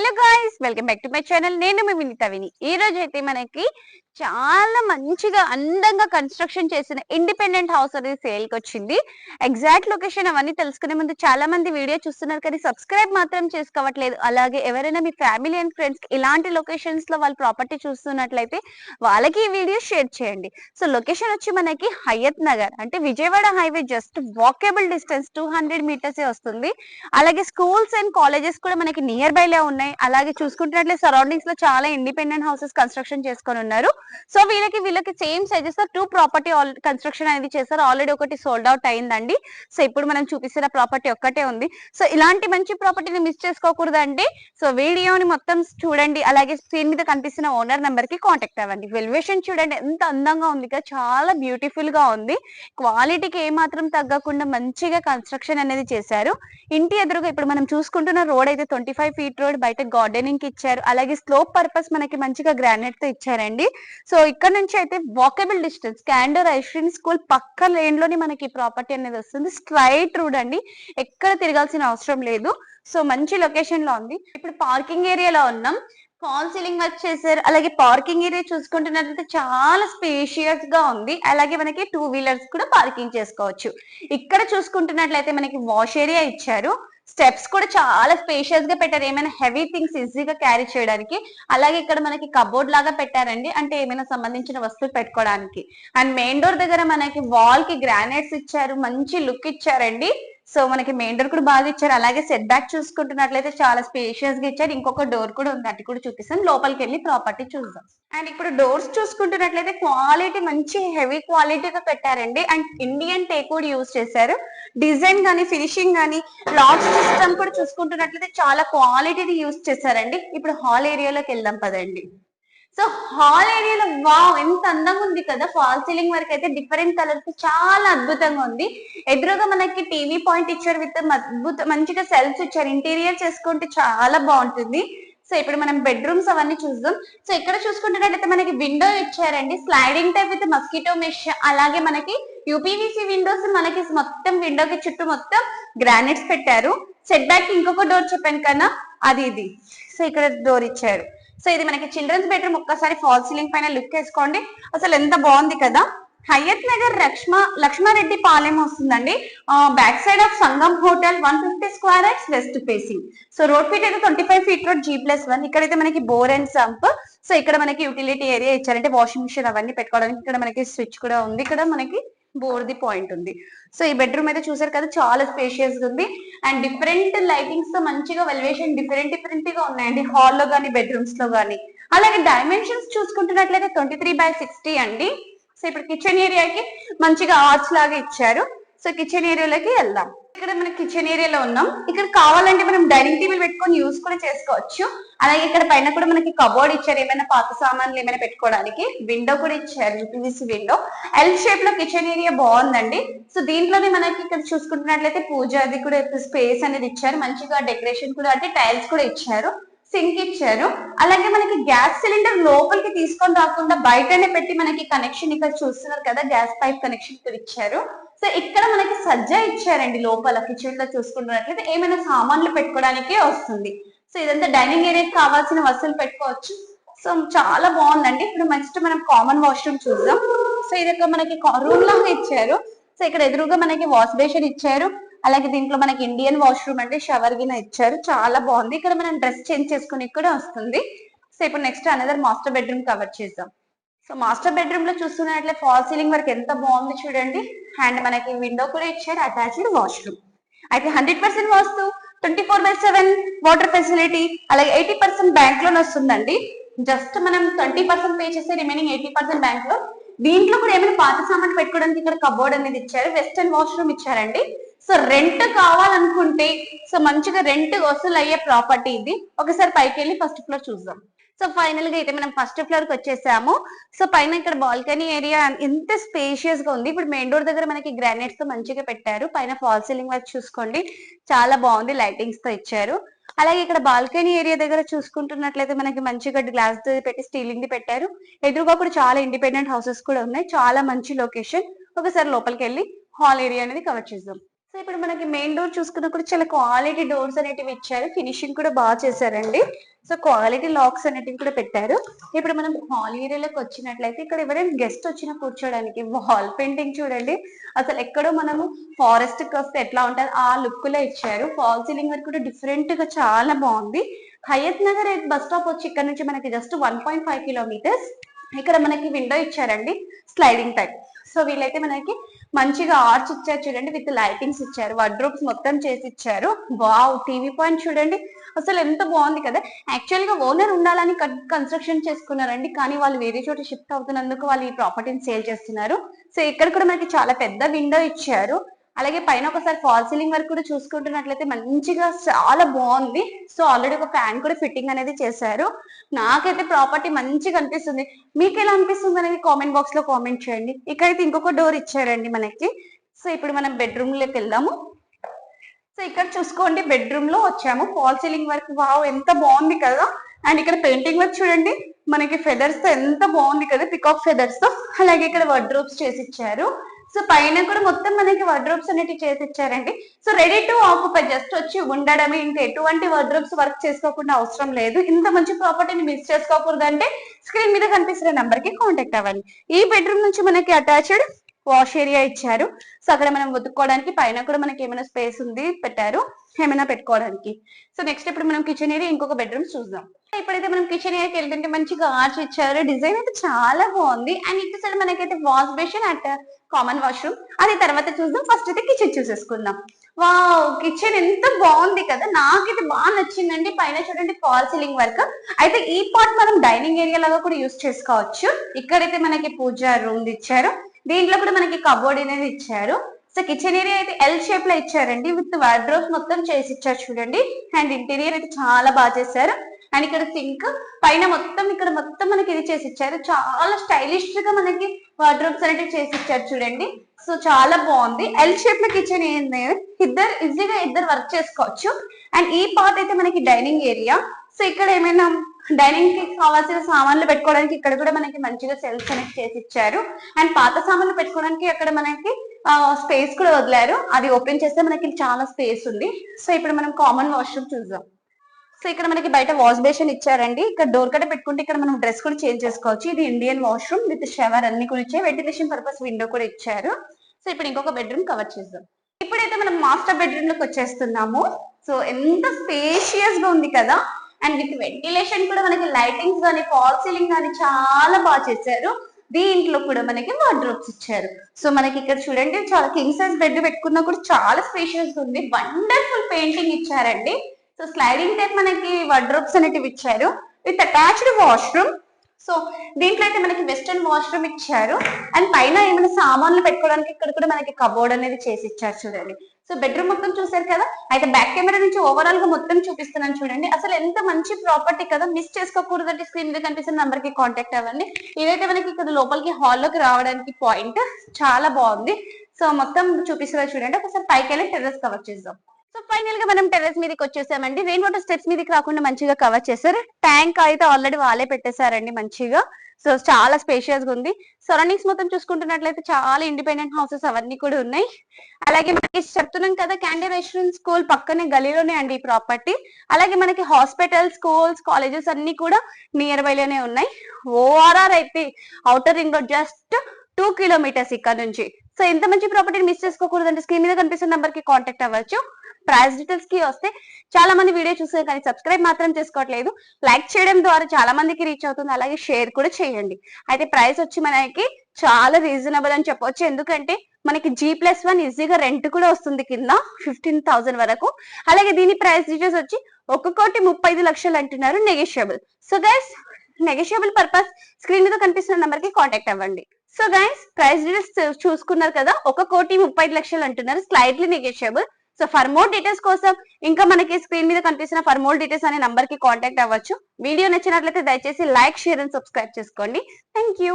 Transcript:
Hello guys welcome back to my channel నేను మీ వినిత విని. ఈ రోజు అయితే మనకి చాలా మంచిగా అందంగా కన్స్ట్రక్షన్ చేసిన ఇండిపెండెంట్ హౌస్ అనేది సేల్కి వచ్చింది. ఎగ్జాక్ట్ లొకేషన్ అవన్నీ తెలుసుకునే ముందు చాలా మంది వీడియో చూస్తున్నారు కానీ సబ్స్క్రైబ్ మాత్రం చేసుకోవట్లేదు. అలాగే ఎవరైనా మీ ఫ్యామిలీ అండ్ ఫ్రెండ్స్ ఇలాంటి లొకేషన్స్లో వాళ్ళ ప్రాపర్టీ చూస్తున్నట్లయితే వాళ్ళకి ఈ వీడియో షేర్ చేయండి. సో లొకేషన్ వచ్చి మనకి హయత్ నగర్. అంటే Vijayawada highway just walkable distance two hundred metres వస్తుంది. అలాగే స్కూల్స్ అండ్ కాలేజెస్ కూడా మనకి నియర్ బై లో ఉన్నాయి. అలాగే చూసుకుంటున్నట్లే సరౌండింగ్స్లో చాలా ఇండిపెండెంట్ హౌసెస్ కన్స్ట్రక్షన్ చేసుకొని ఉన్నారు. సో వీళ్ళకి వీళ్ళకి సేమ్ సైజెస్లో టూ ప్రాపర్టీ కన్స్ట్రక్షన్ అనేది చేస్తారు ఆల్రెడీ ఒకటి సోల్డ్ అవుట్ అయిందండి. సో ఇప్పుడు మనం చూపిస్తున్న ప్రాపర్టీ ఒక్కటే ఉంది. సో ఇలాంటి మంచి ప్రాపర్టీని మిస్ చేసుకోకూడదండి. సో వీడియోని మొత్తం చూడండి. అలాగే స్క్రీన్ మీద కనిపిస్తున్న ఓనర్ నెంబర్కి కాంటాక్ట్ అవ్వండి. వెల్వేషన్ చూడండి. ఎంత అందంగా ఉంది కదా. చాలా బ్యూటిఫుల్గా ఉంది. క్వాలిటీకి ఏమాత్రం తగ్గకుండా మంచిగా కన్స్ట్రక్షన్ అనేది చేశారు. ఇంటి ఎదురుగా ఇప్పుడు మనం చూసుకుంటున్న రోడ్ అయితే ట్వంటీ ఫైవ్ ఫీట్ రోడ్ బయట గార్డెన్ గార్డెనింగ్కి ఇచ్చారు. అలాగే స్లోప్ పర్పస్ మనకి మంచిగా గ్రానైట్తో ఇచ్చారండి. సో ఇక్కడ నుంచి అయితే వాకబుల్ డిస్టెన్స్ క్యాండర్ ఐస్క్రీమ్ స్కూల్ పక్క లేన్లోని మనకి ప్రాపర్టీ అనేది వస్తుంది. స్ట్రైట్ రోడ్ అండి. ఎక్కడ తిరగాల్సిన అవసరం లేదు. సో మంచి లొకేషన్లో ఉంది. ఇప్పుడు పార్కింగ్ ఏరియాలో ఉన్నాం. కాల్ సీలింగ్ వర్క్ చేశారు అలాగే పార్కింగ్ ఏరియా చూసుకుంటున్నట్లయితే చాలా స్పేషియస్గా ఉంది. అలాగే మనకి టూ వీలర్స్ కూడా పార్కింగ్ చేసుకోవచ్చు. ఇక్కడ చూసుకుంటున్నట్లయితే మనకి వాష్ ఏరియా ఇచ్చారు. స్టెప్స్ కూడా చాలా స్పేషియస్గా పెట్టారు. ఏమైనా హెవీ థింగ్స్ ఈజీగా క్యారీ చేయడానికి. అలాగే ఇక్కడ మనకి కబోర్డ్ లాగా పెట్టారండి. అంటే ఏమైనా సంబంధించిన వస్తువులు పెట్టుకోవడానికి. అండ్ మెయిన్ డోర్ దగ్గర మనకి వాల్కి గ్రానైట్స్ ఇచ్చారు. మంచి లుక్ ఇచ్చారండి. సో మనకి మెయిన్ డోర్ కూడా బాగా ఇచ్చారు. అలాగే సెట్ బ్యాక్ చూసుకుంటున్నట్లయితే చాలా స్పేషియస్గా ఇచ్చారు. ఇంకొక డోర్ కూడా ఉంది. అది కూడా చూపిస్తాం లోపలికి వెళ్ళి ప్రాపర్టీ చూద్దాం. అండ్ ఇప్పుడు డోర్స్ చూసుకుంటున్నట్లయితే క్వాలిటీ మంచి హెవీ క్వాలిటీగా పెట్టారండి. అండ్ ఇండియన్ టేక్ కూడా యూజ్ చేశారు. డిజైన్ గానీ ఫినిషింగ్ గానీ లాక్ సిస్టమ్ కూడా చూసుకుంటున్నట్లయితే చాలా క్వాలిటీని యూజ్ చేశారండి. ఇప్పుడు హాల్ ఏరియాలోకి వెళ్దాం పదండి. సో హాల్ ఏరియాలో వావ్ ఎంత అందంగా ఉంది కదా. ఫాల్ సీలింగ్ వరకు అయితే డిఫరెంట్ కలర్స్ చాలా అద్భుతంగా ఉంది. ఎదురుగా మనకి టీవీ పాయింట్ ఇచ్చారు విత్ అద్భుత మంచిగా సెల్స్ ఇచ్చారు. ఇంటీరియర్ చేసుకుంటే చాలా బాగుంటుంది. సో ఇప్పుడు మనం బెడ్రూమ్స్ అవన్నీ చూద్దాం. సో ఇక్కడ చూసుకుంటున్నట్లయితే మనకి విండో ఇచ్చారండి. Sliding type with mosquito mesh అలాగే మనకి యూపీవీసీ విండోస్ మనకి మొత్తం విండోకి చుట్టూ మొత్తం గ్రానైట్స్ పెట్టారు. సెట్ బ్యాక్ ఇంకొక డోర్ చెప్పాను కన్నా అది ఇది. సో ఇక్కడ డోర్ ఇచ్చారు. సో ఇది మనకి చిల్డ్రన్స్ బెడ్రూమ్ ఒక్కసారి ఫాల్ సీలింగ్ పైన లుక్ వేసుకోండి. అసలు ఎంత బాగుంది కదా? హయత్ నగర్ లక్ష్మ లక్ష్మారెడ్డి పాలెం వస్తుందండి. Back side of Sangam hotel one fifty square axe west facing so road feet అయితే twenty five feet road G plus one ఇక్కడైతే మనకి బోర్ అండ్ సంప్ సో ఇక్కడ మనకి యూటిలిటీ ఏరియా ఇచ్చారంటే వాషింగ్ మిషన్ అవన్నీ పెట్టుకోవడానికి ఇక్కడ మనకి స్విచ్ కూడా ఉంది. ఇక్కడ మనకి బోర్ది పాయింట్ ఉంది. సో ఈ బెడ్రూమ్ అయితే చూసారు కదా చాలా స్పేషియస్ ఉంది. అండ్ డిఫరెంట్ లైటింగ్స్తో మంచిగా వెల్వేషన్ డిఫరెంట్ డిఫరెంట్గా ఉన్నాయండి. హాల్లో కానీ బెడ్రూమ్స్లో కానీ అలాగే డైమెన్షన్స్ చూసుకుంటున్నట్లయితే ట్వంటీ త్రీ బై సిక్స్టీ అండి. సో ఇప్పుడు కిచెన్ ఏరియాకి మంచిగా ఆర్చ్ లాగా ఇచ్చారు. సో కిచెన్ ఏరియాలోకి వెళ్దాం. ఇక్కడ మనం కిచెన్ ఏరియాలో ఉన్నాం. ఇక్కడ కావాలంటే మనం డైనింగ్ టేబుల్ పెట్టుకొని యూస్ కూడా చేసుకోవచ్చు. అలాగే ఇక్కడ పైన కూడా మనకి కబోర్డ్ ఇచ్చారు. ఏమైనా పాత సామాన్లు ఏమైనా పెట్టుకోవడానికి విండో కూడా ఇచ్చారు. యూపీవీసీ విండో ఎల్ షేప్లో కిచెన్ ఏరియా బాగుందండి. సో దీంట్లోనే మనకి ఇక్కడ చూసుకుంటున్నట్లయితే పూజ అది కూడా స్పేస్ అనేది ఇచ్చారు. మంచిగా డెకరేషన్ కూడా అంటే టైల్స్ కూడా ఇచ్చారు. సింక్ ఇచ్చారు. అలాగే మనకి గ్యాస్ సిలిండర్ లోపలికి తీసుకొని రాకుండా బయటనే పెట్టి మనకి కనెక్షన్ ఇక్కడ చూస్తున్నారు కదా. గ్యాస్ పైప్ కనెక్షన్ ఇక్కడ ఇచ్చారు. సో ఇక్కడ మనకి సజ్జ ఇచ్చారండి లోపల కిచెన్లో చూసుకుంటున్నట్లయితే ఏమైనా సామాన్లు పెట్టుకోవడానికే వస్తుంది. సో ఇదంతా డైనింగ్ ఏరియాకి కావాల్సిన వస్తువులు పెట్టుకోవచ్చు. సో చాలా బాగుందండి. ఇప్పుడు నెక్స్ట్ మనం కామన్ వాష్రూమ్ చూద్దాం. సో ఇది ఒక మనకి రూమ్ లాగా ఇచ్చారు. సో ఇక్కడ ఎదురుగా మనకి వాష్ బేషన్ ఇచ్చారు. అలాగే దీంట్లో మనకి ఇండియన్ వాష్రూమ్ అంటే షవర్ గిన ఇచ్చారు. చాలా బాగుంది. ఇక్కడ మనం డ్రెస్ చేంజ్ చేసుకుని కూడా వస్తుంది. సో ఇప్పుడు next another master bedroom cover చేద్దాం. సో మాస్టర్ బెడ్రూమ్లో చూస్తున్నట్లే ఫాల్ సీలింగ్ వరకు ఎంత బాగుంది చూడండి. అండ్ మనకి విండో కూడా ఇచ్చారు అటాచ్డ్ వాష్రూమ్ అయితే hundred percent vastu twenty four by seven water facility అలాగే ఎయిటీ పర్సెంట్ బ్యాంక్ లోన్ వస్తుందండి. జస్ట్ మనం ట్వంటీ పర్సెంట్ పే చేస్తే రిమైనింగ్ ఎయిటీ పర్సెంట్ బ్యాంక్లో దీంట్లో కూడా ఏమైనా పాత సామాన్ పెట్టుకోవడానికి ఇక్కడ కబోర్డ్ అనేది ఇచ్చారు వెస్టర్న్ వాష్రూమ్ ఇచ్చారండి. సో రెంట్ కావాలనుకుంటే సో మంచిగా రెంట్ వసూలు అయ్యే ప్రాపర్టీ ఇది. ఒకసారి పైకి వెళ్ళి ఫస్ట్ ఫ్లోర్ చూద్దాం. సో ఫైనల్గా అయితే మనం ఫస్ట్ ఫ్లోర్కి వచ్చేసాము. సో పైన ఇక్కడ బాల్కనీ ఏరియా ఎంత స్పేషియస్గా ఉంది. ఇప్పుడు మెయిన్ డోర్ దగ్గర మనకి గ్రానైట్స్తో మంచిగా పెట్టారు. పైన ఫాల్ సీలింగ్ వర్క్ చూసుకోండి. చాలా బాగుంది లైటింగ్స్తో ఇచ్చారు. అలాగే ఇక్కడ బాల్కనీ ఏరియా దగ్గర చూసుకుంటున్నట్లయితే మనకి మంచిగా గ్లాస్ పెట్టి స్టీలింగ్ ది పెట్టారు. ఎదురుగా కూడా చాలా ఇండిపెండెంట్ హౌసెస్ కూడా ఉన్నాయి. చాలా మంచి లొకేషన్ ఒకసారి లోపలికి వెళ్ళి హాల్ ఏరియా అనేది కవర్ చేద్దాం. సో ఇప్పుడు మనకి మెయిన్ డోర్ చూసుకున్నప్పుడు చాలా క్వాలిటీ డోర్స్ అనేటివి ఇచ్చారు. ఫినిషింగ్ కూడా బాగా చేశారండి. సో క్వాలిటీ లాక్స్ అనేటివి కూడా పెట్టారు. ఇప్పుడు మనం హాల్ ఏరియాలోకి వచ్చినట్లయితే ఇక్కడ ఎవరైనా గెస్ట్ వచ్చినా కూర్చోడానికి వాల్ పెయింటింగ్ చూడండి. అసలు ఎక్కడో మనము ఫారెస్ట్కి వస్తే ఎట్లా ఉంటుంది ఆ లుక్లో ఇచ్చారు. ఫాల్ సీలింగ్ వరకు కూడా డిఫరెంట్గా చాలా బాగుంది. హయత్ నగర్ బస్ స్టాప్ వచ్చి ఇక్కడ నుంచి మనకి just one point five kilometres ఇక్కడ మనకి విండో ఇచ్చారండి. స్లైడింగ్ టైప్ సో వీళ్ళైతే మనకి మంచిగా ఆర్చ్ ఇచ్చారు చూడండి విత్ లైటింగ్స్ ఇచ్చారు వార్డ్రోబ్స్ మొత్తం చేసి ఇచ్చారు. వావ్ టీవీ పాయింట్ చూడండి. అసలు ఎంత బాగుంది కదా. యాక్చువల్గా ఓనర్ ఉండాలని కన్స్ట్రక్షన్ చేసుకున్నారండి కానీ వాళ్ళు వేరే చోట షిఫ్ట్ అవుతున్నందుకు వాళ్ళు ఈ ప్రాపర్టీని సేల్ చేస్తున్నారు. సో ఇక్కడ కూడా మనకి చాలా పెద్ద విండో ఇచ్చారు. అలాగే పైన ఒకసారి ఫాల్ సీలింగ్ వరకు కూడా చూసుకుంటున్నట్లయితే మంచిగా చాలా బాగుంది. సో ఆల్రెడీ ఒక ఫ్యాన్ కూడా ఫిట్టింగ్ అనేది చేశారు. నాకైతే ప్రాపర్టీ మంచిగా అనిపిస్తుంది. మీకు ఎలా అనిపిస్తుంది అనేది కామెంట్ బాక్స్లో కామెంట్ చేయండి. ఇక్కడైతే ఇంకొక డోర్ ఇచ్చారండి మనకి. సో ఇప్పుడు మనం బెడ్రూమ్లోకి వెళ్దాము. సో ఇక్కడ చూసుకోండి బెడ్రూమ్లో వచ్చాము. ఫాల్ సీలింగ్ వర్క్ వావ్ ఎంత బాగుంది కదా. అండ్ ఇక్కడ పెయింటింగ్ వర్క్ చూడండి. మనకి ఫెదర్స్తో ఎంత బాగుంది కదా పికాక్ ఫెదర్స్తో. అలాగే ఇక్కడ వర్డ్రోబ్స్ చేసి ఇచ్చారు. సో పైన కూడా మొత్తం మనకి వర్డ్రోబ్స్ అనేవి చేసి ఇచ్చారండి. So ready to occupy just వచ్చి ఉండడమే. ఇంకా ఎటువంటి వర్డ్రోబ్స్ వర్క్ చేసుకోకుండా అవసరం లేదు. ఇంత మంచి ప్రాపర్టీని మిస్ చేసుకోకూడదు అంటే స్క్రీన్ మీద కనిపిస్తున్న నెంబర్కి కాంటాక్ట్ అవ్వండి. ఈ బెడ్రూమ్ నుంచి మనకి అటాచ్డ్ వాష్ ఏరియా ఇచ్చారు. సో అక్కడ మనం ఉతుక్కోవడానికి పైన కూడా మనకి ఏమైనా స్పేస్ ఉంది పెట్టారు. ఏమైనా పెట్టుకోవడానికి. సో నెక్స్ట్ ఇప్పుడు మనం కిచెన్ ఏరియా ఇంకొక బెడ్రూమ్ చూద్దాం. ఇప్పుడైతే మనం కిచెన్ ఏరియాకి వెళ్తుంటే మంచిగా ఆర్చ్ ఇచ్చారు. డిజైన్ అయితే చాలా బాగుంది. అండ్ ఇటు సైడ్ మనకైతే wash basin at common washroom అది తర్వాత చూద్దాం. ఫస్ట్ అయితే కిచెన్ చూసేసుకుందాం. వావ్ కిచెన్ ఎంత బాగుంది కదా. నాకైతే బాగా నచ్చిందండి. పైన చూడండి ఫాల్ సీలింగ్ వర్క్ అయితే ఈ పార్ట్ మనం డైనింగ్ ఏరియా లాగా కూడా యూస్ చేసుకోవచ్చు. ఇక్కడైతే మనకి పూజ రూమ్ ఇచ్చారు. దీంట్లో కూడా మనకి కబోర్డ్ అనేది ఇచ్చారు. సో కిచెన్ ఏరియా అయితే ఎల్ షేప్లో ఇచ్చారండి. విత్ వార్డ్రోబ్ మొత్తం చేసి ఇచ్చారు చూడండి. అండ్ ఇంటీరియర్ అయితే చాలా బాగా చేశారు. అండ్ ఇక్కడ సింక్ పైన మొత్తం ఇక్కడ మొత్తం మనకి ఇది చేసి ఇచ్చారు. చాలా స్టైలిష్గా మనకి వార్డ్రోబ్స్ అనేవి చేసి ఇచ్చారు చూడండి. సో చాలా బాగుంది. ఎల్ షేప్లో కిచెన్ ఏంది ఇద్దరు ఈజీగా ఇద్దరు వర్క్ చేసుకోవచ్చు. అండ్ ఈ పార్ట్ అయితే మనకి డైనింగ్ ఏరియా సో ఇక్కడ ఏమైనా డైనింగ్కి కావాల్సిన సామాన్లు పెట్టుకోవడానికి ఇక్కడ కూడా మనకి మంచిగా సెల్స్ అనేది చేసి ఇచ్చారు. అండ్ పాత సామాన్లు పెట్టుకోవడానికి అక్కడ మనకి స్పేస్ కూడా వదిలారు. అది ఓపెన్ చేస్తే మనకి చాలా స్పేస్ ఉంది. సో ఇప్పుడు మనం కామన్ వాష్రూమ్ చూద్దాం. సో ఇక్కడ మనకి బయట వాష్ బేషన్ ఇచ్చారండి. ఇక్కడ డోర్ కట్ట పెట్టుకుంటే ఇక్కడ మనం డ్రెస్ కూడా చేంజ్ చేసుకోవచ్చు. ఇది ఇండియన్ వాష్రూమ్ విత్ షవర్ అన్ని కూడా ఇచ్చాయి వెంటిలేషన్ పర్పస్ విండో కూడా ఇచ్చారు. సో ఇప్పుడు ఇంకొక బెడ్రూమ్ కవర్ చేద్దాం. ఇప్పుడైతే మనం మాస్టర్ బెడ్రూమ్లోకి వచ్చేస్తున్నాము. సో ఎంత స్పేషియస్గా ఉంది కదా. అండ్ విత్ వెంటిలేషన్ కూడా మనకి లైటింగ్స్ కానీ ఫాల్ సీలింగ్ కానీ చాలా బాగా చేశారు. దీంట్లో కూడా మనకి వార్డ్రోబ్స్ ఇచ్చారు. సో మనకి ఇక్కడ చూడండి చాలా కింగ్ సైజ్ బెడ్ పెట్టుకున్నా కూడా చాలా స్పేషియస్ ఉంది. వండర్ఫుల్ పెయింటింగ్ ఇచ్చారండి. సో స్లైడింగ్ టైప్ మనకి వార్డ్రోబ్స్ అనేటివి ఇచ్చారు. విత్ అటాచ్డ్ వాష్రూమ్ సో దీంట్లో అయితే మనకి వెస్టర్న్ వాష్రూమ్ ఇచ్చారు. అండ్ పైన ఏమైనా సామాన్లు పెట్టుకోవడానికి ఇక్కడ కూడా మనకి కబోర్డ్ అనేది చేసి ఇచ్చారు చూడండి. సో బెడ్రూమ్ మొత్తం చూసారు కదా? అయితే బ్యాక్ కెమెరా నుంచి ఓవరాల్గా మొత్తం చూపిస్తున్నాను చూడండి. అసలు ఎంత మంచి ప్రాపర్టీ కదా? మిస్ చేసుకోకూడదంటే స్క్రీన్ మీద కనిపిస్తున్న నంబర్కి కాంటాక్ట్ అవ్వండి. ఇదైతే మనకి ఇక్కడ లోపలికి హాల్లోకి రావడానికి పాయింట్ చాలా బాగుంది. సో మొత్తం చూపిస్తున్నారు చూడండి. ఒకసారి పైకి వెళ్ళి టెర్రస్ కవర్ చేద్దాం. ఫైనల్గా మనం టెర్రస్ మీదకి వచ్చేసామండి. రెయిన్ వాటర్ స్టెప్స్ మీదకి రాకుండా మంచిగా కవర్ చేశారు. ట్యాంక్ అయితే ఆల్రెడీ వాళ్ళే పెట్టేశారండి మంచిగా. సో చాలా స్పేషియస్గా ఉంది. సరౌండింగ్స్ మొత్తం చూసుకుంటున్నట్లయితే చాలా ఇండిపెండెంట్ హౌసెస్ అవన్నీ కూడా ఉన్నాయి. అలాగే మనకి చెప్తున్నాం కదా క్యాండీ రెస్టారెంట్ స్కూల్ పక్కనే గలీలోనే అండి ఈ ప్రాపర్టీ అలాగే మనకి హాస్పిటల్ స్కూల్స్ కాలేజెస్ అన్ని కూడా నియర్ బై లోనే ఉన్నాయి. ఓఆర్ఆర్ అయితే outer ring road just two kilometres ఇక్కడ నుంచి. సో ఎంత మంచి ప్రాపర్టీని మిస్ చేసుకోకూడదంటే స్క్రీన్ మీద కనిపిస్తున్న నెంబర్కి కాంటాక్ట్ అవ్వచ్చు. ప్రైస్ డీటెయిల్స్కి వస్తే చాలా మంది వీడియో చూసారు కానీ సబ్స్క్రైబ్ మాత్రం చేసుకోవట్లేదు. లైక్ చేయడం ద్వారా చాలా మందికి రీచ్ అవుతుంది. అలాగే షేర్ కూడా చేయండి. అయితే ప్రైస్ వచ్చి మనకి చాలా రీజనబుల్ అని చెప్పొచ్చు. ఎందుకంటే మనకి జీ ప్లస్ వన్ ఈజీగా రెంట్ కూడా వస్తుంది కింద ఫిఫ్టీన్ థౌసండ్ వరకు. అలాగే దీని ప్రైస్ డీటెయిల్స్ వచ్చి ఒక కోటి ముప్పై ఐదు లక్షలు అంటున్నారు negotiable so guys negotiable purpose screen మీద కనిపిస్తున్న నెంబర్కి కాంటాక్ట్ అవ్వండి. సో గైస్ ప్రైస్ డీటెయిల్స్ చూసుకున్నారు కదా? ఒక కోటి ముప్పై ఐదు లక్షలు అంటున్నారు. Slightly negotiable so for more details కోసం ఇంకా మనకి స్క్రీన్ మీద కనిపిస్తున్న ఫర్ మోర్ డీటెయిల్స్ అనే నంబర్కి కాంటాక్ట్ అవ్వచ్చు. వీడియో నచ్చినట్లయితే దయచేసి లైక్ షేర్ అండ్ సబ్స్క్రైబ్ చేసుకోండి. Thank you